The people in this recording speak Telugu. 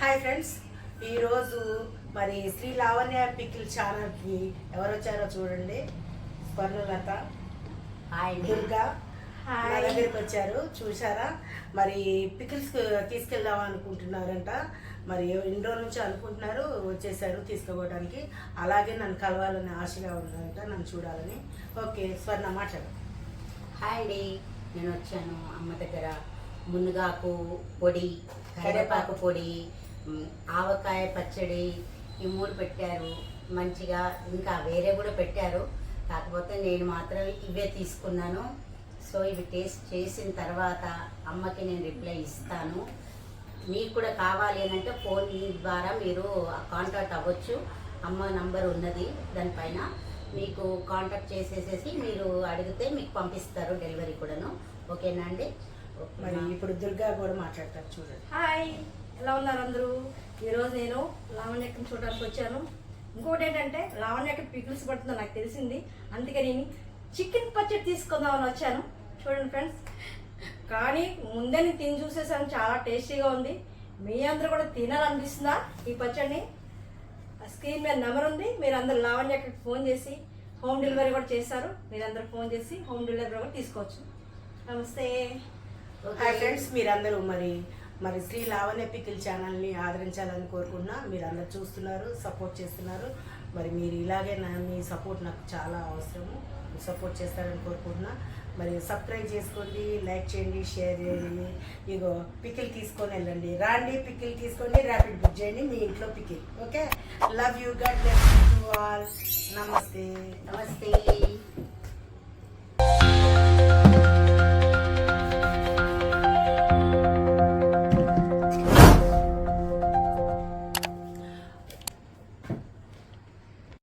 Hi friends. ఈరోజు మరి శ్రీ లావణ్య పికిల్ ఛానల్కి ఎవరు వచ్చారో చూడండి. స్వర్ణలత హాయ్ దుర్గా నా హాయ్. దగ్గరికి వచ్చారు. చూసారా మరి పికిల్స్ తీసుకెళ్దాం అనుకుంటున్నారంట. మరి రోజుల నుంచి అనుకుంటున్నారు వచ్చేసారు తీసుకోవడానికి. అలాగే నన్ను కలవాలని ఆశగా ఉన్నారంట నన్ను చూడాలని. ఓకే స్వర్ణ మాట్లాడు. హాయ్ అండి. నేను వచ్చాను అమ్మ దగ్గర. మునగాకు పొడి కరివేపాకు పొడి ఆవకాయ పచ్చడి ఈ మూడు పెట్టారు. మంచిగా ఇంకా వేరే కూడా పెట్టారు. కాకపోతే నేను మాత్రం ఇవే తీసుకున్నాను. సో ఇవి టేస్ట్ చేసిన తర్వాత అమ్మకి నేను రిప్లై ఇస్తాను. మీకు కూడా కావాలి అని అంటే ఫోన్ ద్వారా మీరు కాంటాక్ట్ అవ్వచ్చు. అమ్మ నంబర్ ఉన్నది దానిపైన. మీకు కాంటాక్ట్ చేసేసేసి మీరు అడిగితే మీకు పంపిస్తారు డెలివరీ కూడాను. ఓకేనా అండి? మరి ఇప్పుడు దుర్గా కూడా మాట్లాడతారు చూడండి. హాయ్. ఎలా ఉన్నారు అందరూ? ఈరోజు నేను లావణ్యకం చూడడానికి వచ్చాను. ఇంకోటి ఏంటంటే లావణ్యక్క పికిల్స్ పడుతుందో నాకు తెలిసింది. అందుకే నేను చికెన్ పచ్చడి తీసుకుందామని వచ్చాను. చూడండి ఫ్రెండ్స్. కానీ ముందే నేను తిని చూసేసాను. చాలా టేస్టీగా ఉంది. మీ అందరూ కూడా తినాలనిపిస్తుందా ఈ పచ్చడిని? ఆ స్క్రీన్ మీద నెంబర్ ఉంది. మీరు అందరు లావణ్యకి ఫోన్ చేసి హోమ్ డెలివరీ కూడా చేస్తారు మీరందరూ ఫోన్ చేసి హోమ్ డెలివరీ కూడా తీసుకోవచ్చు. నమస్తే. హాయ్ ఫ్రెండ్స్ మీరందరూ మరి మరి శ్రీ లావణ్య పికిల్ ఛానల్ని ఆదరించాలని కోరుకున్నా మీరు అందరు చూస్తున్నారు సపోర్ట్ చేస్తున్నారు. మరి మీరు ఇలాగే నా మీ సపోర్ట్ నాకు చాలా అవసరము. సపోర్ట్ చేస్తారని కోరుకుంటున్నా. మరి సబ్స్క్రైబ్ చేసుకోండి లైక్ చేయండి షేర్ చేయండి. ఇగో పికిల్ తీసుకొని వెళ్ళండి. రాండి పికిల్ తీసుకోండి ర్యాపిడ్ బుక్ చేయండి. మీ ఇంట్లో పికిల్. ఓకే? లవ్ యూ గడ్ ఆల్ నమస్తే. నమస్తే.